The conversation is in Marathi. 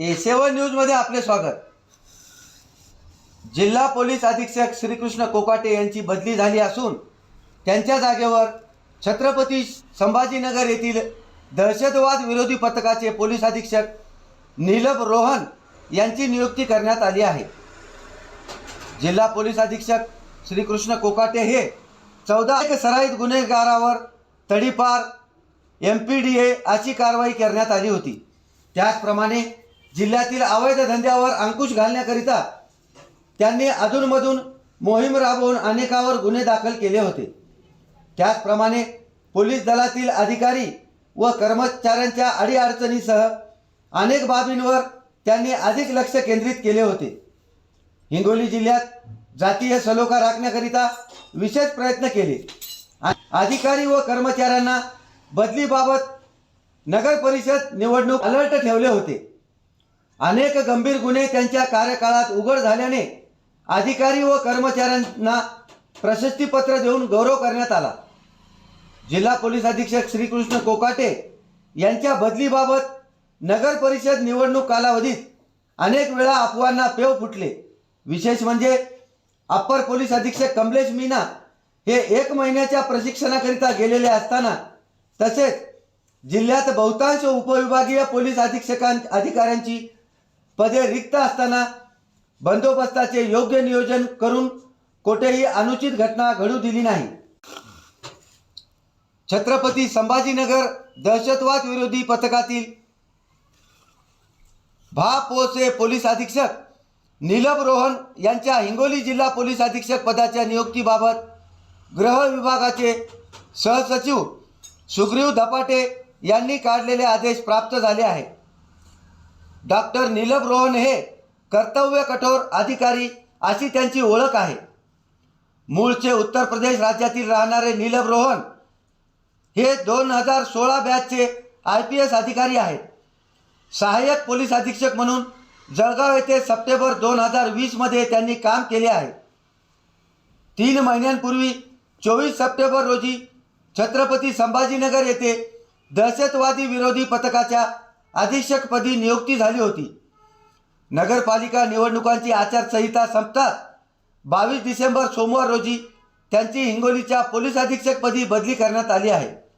ए सेवन न्यूजमध्ये आपले स्वागत. जिल्हा पोलीस अधीक्षक श्रीकृष्ण कोकाटे यांची बदली झाली असून त्यांच्या जागेवर छत्रपती संभाजीनगर येथील दहशतवाद विरोधी पथकाचे पोलीस अधीक्षक नीलभ रोहन यांची नियुक्ती करण्यात आली आहे. जिल्हा पोलीस अधीक्षक श्रीकृष्ण कोकाटे हे चौदा एक सराईत गुन्हेगारावर तडीपार एम पी डी ए अशी कारवाई करण्यात आली होती. त्याचप्रमाणे जिल्ह्यातील अवैध धंद्यावर अंकुश घालण्याकरिता त्यांनी अधूनमधून मोहीम राबवून अनेकावर गुन्हे दाखल केले होते. त्याचप्रमाणे पोलीस दलातील अधिकारी व कर्मचाऱ्यांच्या अडीअडचणीसह अनेक बाबींवर त्यांनी अधिक लक्ष केंद्रित केले होते. हिंगोली जिल्ह्यात जातीय सलोखा राखण्याकरिता विशेष प्रयत्न केले. आ- अधिकारी व कर्मचाऱ्यांना बदलीबाबत नगर परिषद निवडणूक अलर्ट ठेवले होते. अनेक गंभीर गुन्हे त्यांच्या कार्यकाळात उघड झाल्याने अधिकारी व कर्मचाऱ्यांना प्रशस्तीपत्र देऊन गौरव करण्यात आला. जिल्हा पोलीस अधीक्षक श्रीकृष्ण कोकाटे यांच्या बदलीबाबत नगर परिषद निवडणूक कालावधीत अनेक वेळा अफवांना पेव फुटले. विशेष म्हणजे अप्पर पोलीस अधीक्षक कमलेश मीना हे एक महिन्याच्या प्रशिक्षणाकरिता गेलेले असताना तसेच जिल्ह्यात बहुतांश उपविभागीय पोलीस अधीक्षकां अधिकाऱ्यांची पदे रिक्त असताना बंदोबस्ताचे योग्य नियोजन करून कोठेही अनुचित घटना घडू दिली नाही. छत्रपती संभाजीनगर दहशतवाद विरोधी पथकातील भापोचे पोलीस अधीक्षक नीलम रोहन यांच्या हिंगोली जिल्हा पोलीस अधीक्षक पदाच्या नियुक्तीबाबत गृह विभागाचे सहसचिव सुग्रीव धपाटे यांनी काढलेले आदेश प्राप्त झाले आहेत. डॉक्टर नीलभ रोहन हे कर्तव्य कठोर अधिकारी अशी त्यांची ओळख आहे. मूळचे उत्तर प्रदेश राज्यातील राहणारे नीलभ रोहन हे दोन हजार सोळा बॅचचे आय पी एस अधिकारी आहेत. सहाय्यक पोलीस अधीक्षक म्हणून जळगाव येथे सप्टेंबर दोन हजार वीसमध्ये त्यांनी काम केले आहे. तीन महिन्यांपूर्वी चोवीस सप्टेंबर रोजी छत्रपती संभाजीनगर येथे दहशतवादी विरोधी पथकाच्या अधीक्षकपदी नियुक्ती झाली होती. नगरपालिका निवडणुकांची आचारसंहिता संपतात. बावीस डिसेंबर सोमवार रोजी त्यांची हिंगोलीच्या पोलीस अधीक्षकपदी बदली करण्यात आली आहे.